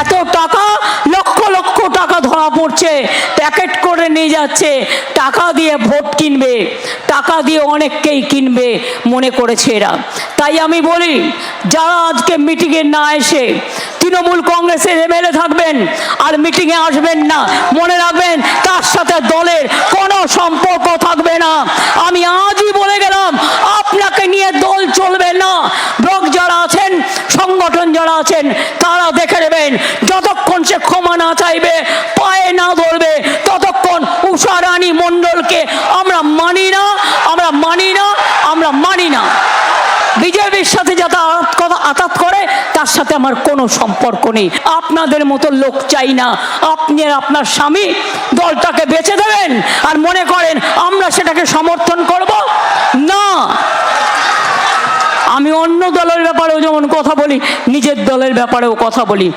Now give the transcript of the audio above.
এত টাকা, লক্ষ লক্ষ টাকা ধরা পড়ছে, প্যাকেট করে নিয়ে যাচ্ছে, টাকা দিয়ে ভোট কিনবে, টাকা দিয়ে অনেককেই কিনবে মনে করেছে এরা। তাই আমি বলি, যারা আজকে মিটিংয়ে না এসে তৃণমূল কংগ্রেসের এমএলএ থাকবেন আর মিটিংয়ে আসবেন না, মনে রাখবেন তার সাথে দলের কোনো সম্পর্ক থাকবে না। আমি আজই বলে গেলাম, আপনাকে নিয়ে দল চলবে না ব্লক যারা আছেন সংগঠন যারা আছেন, তারা দেখে নেবেন, যতক্ষণ সে ক্ষমা না চাইবে, পায়ে না ধরবে, ততক্ষণ উষা রানী মণ্ডলকে আমরা মানি না, আমরা মানি না, আমরা মানি না। বিজেপির সাথে যাতে কথা আঘাত করে, তার সাথে আমার কোনো সম্পর্ক নেই। আপনাদের মতো লোক চাই না। আপনি আপনার স্বামী দলটাকে বেছে দেবেন আর মনে করেন আমরা সেটাকে সমর্থন করব না আমি অন্য দলের ব্যাপারেও যেমন কথা বলি নিজের দলের ব্যাপারেও কথা বলি।